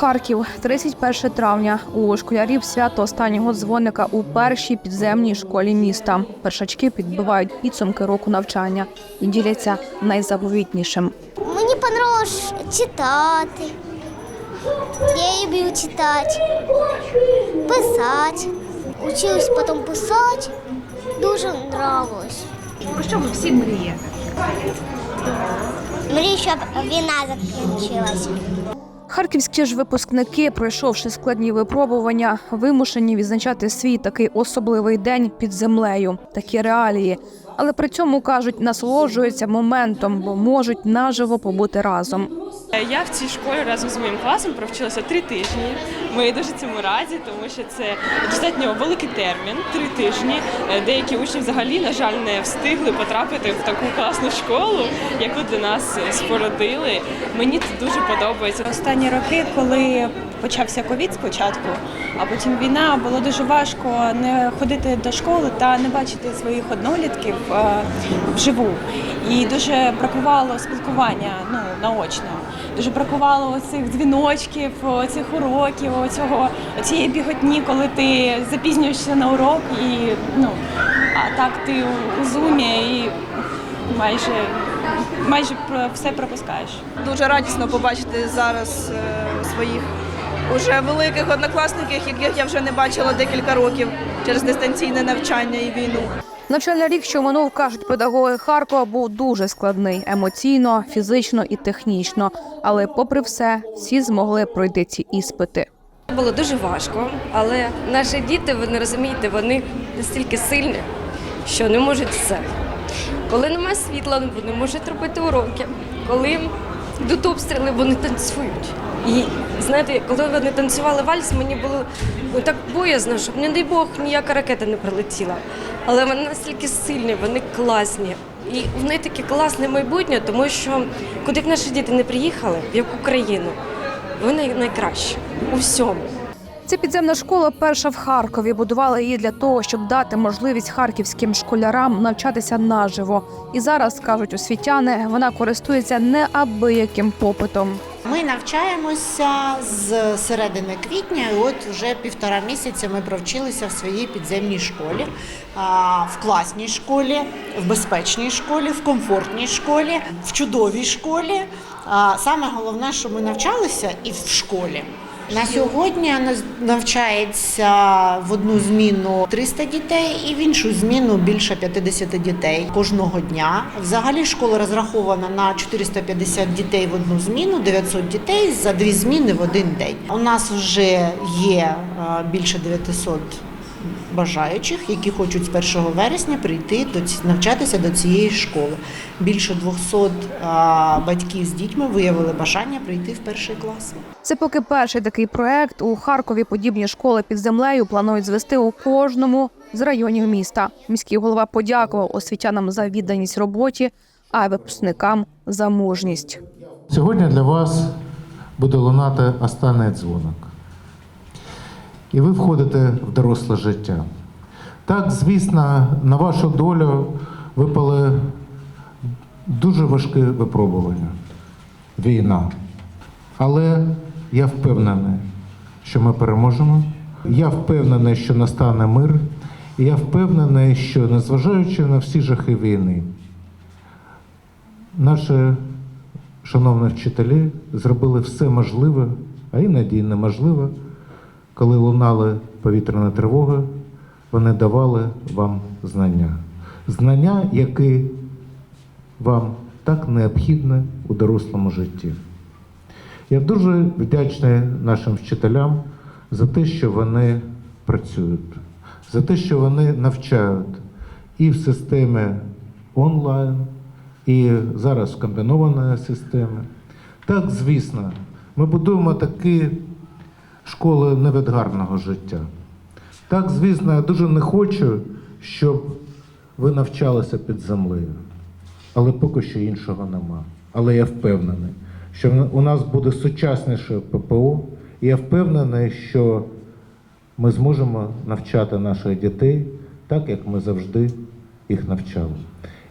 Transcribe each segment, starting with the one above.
Харків, 31 травня. У школярів свято останнього дзвоника у першій підземній школі міста. Першачки підбивають підсумки року навчання і діляться найзаповітнішим. Мені понравилось читати. Я люблю читати, писати. Училась потім писати. Дуже нравилось. Про що ви всі мрієте? Мрію, щоб війна закінчилась. Харківські ж випускники, пройшовши складні випробування, вимушені відзначати свій такий особливий день під землею, такі реалії. Але при цьому кажуть, насолоджуються моментом, бо можуть наживо побути разом. Я в цій школі разом з моїм класом провчилася три тижні. Ми дуже цьому раді, тому що це достатньо великий термін три тижні. Е, Деякі учні взагалі, на жаль, не встигли потрапити в таку класну школу, яку для нас е, спорудили. Мені це дуже подобається. Останні роки, коли почався ковід спочатку, а потім війна, було дуже важко не ходити до школи та не бачити своїх однолітків е, вживу. І дуже бракувало спілкування ну, наочно. Дуже бракувало цих дзвіночків, цих уроків, цього цієї біготні, коли ти запізнюєшся на урок і ну а так ти у- зумі і майже майже все пропускаєш. Дуже радісно побачити зараз е, своїх уже великих однокласників, яких я вже не бачила декілька років через дистанційне навчання і війну. Навчальний рік, що минув, кажуть педагоги Харкова, був дуже складний емоційно, фізично і технічно. Але, попри все, всі змогли пройти ці іспити. Було дуже важко, але наші діти, ви не розумієте, вони настільки сильні, що не можуть все. Коли немає світла, вони можуть робити уроки. Коли йдуть обстріли, вони танцюють. І знаєте, коли вони танцювали вальс, мені було ну, так боязно, щоб, не дай Бог, ніяка ракета не прилетіла. Але вони настільки сильні, вони класні. І в них таке класне майбутнє, тому що куди б наші діти не приїхали, в яку країну, вони найкращі у всьому. Ця підземна школа перша в Харкові. Будували її для того, щоб дати можливість харківським школярам навчатися наживо. І зараз кажуть освітяни, вона користується неабияким попитом. Ми навчаємося з середини квітня, і от вже півтора місяця ми провчилися в своїй підземній школі, в класній школі, в безпечній школі, в комфортній школі, в чудовій школі. Саме головне, що ми навчалися і в школі. На сьогодні навчається в одну зміну 300 дітей і в іншу зміну більше 50 дітей кожного дня. Взагалі школа розрахована на 450 дітей в одну зміну, 900 дітей за дві зміни в один день. У нас вже є е, більше 900 бажаючих, які хочуть з 1 вересня прийти до ці- навчатися до цієї школи. Більше 200 е, батьків з дітьми виявили бажання прийти в перший клас. Це поки перший такий проект. У Харкові подібні школи під землею планують звести у кожному з районів міста. Міський голова подякував освітянам за відданість роботі, а випускникам за мужність. Сьогодні для вас буде лунати останній дзвоник. І ви входите в доросле життя. Так, звісно, на вашу долю випали дуже важкі випробування війна. Але я впевнений, що ми переможемо. Я впевнений, що настане мир. І я впевнений, що незважаючи на всі жахи війни, наші шановні вчителі зробили все можливе, а іноді неможливе, коли лунали повітряні тривоги, вони давали вам знання. Знання, які вам так необхідні у дорослому житті. Я дуже вдячний нашим вчителям за те, що вони працюють, за те, що вони навчають і в системі онлайн, і зараз в комбінованої системи. Так, звісно, ми будуємо такі школи не від гарного життя. Так, звісно, я дуже не хочу, щоб ви навчалися під землею. Але поки що іншого нема. Але я впевнений, що у нас буде сучасніше ППО, і я впевнений, що ми зможемо навчати наших дітей так, як ми завжди їх навчали.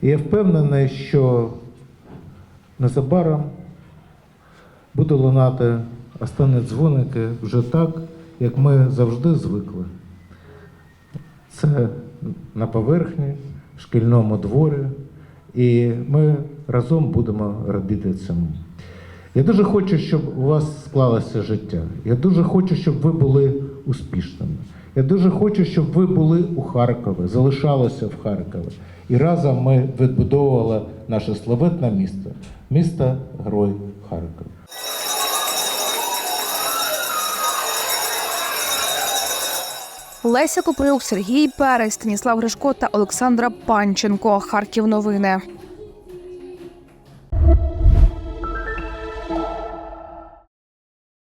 І я впевнений, що незабаром буде лунати останні дзвоники вже так, як ми завжди звикли. Це на поверхні, шкільному дворі, і ми разом будемо радіти цьому. Я дуже хочу, щоб у вас склалося життя. Я дуже хочу, щоб ви були успішними. Я дуже хочу, щоб ви були у Харкові, залишалися в Харкові. І разом ми відбудовували наше славетне місто, місто Герой Харків. Леся Купрюк, Сергій Перець, Станіслав Гришко та Олександра Панченко. Харків новини.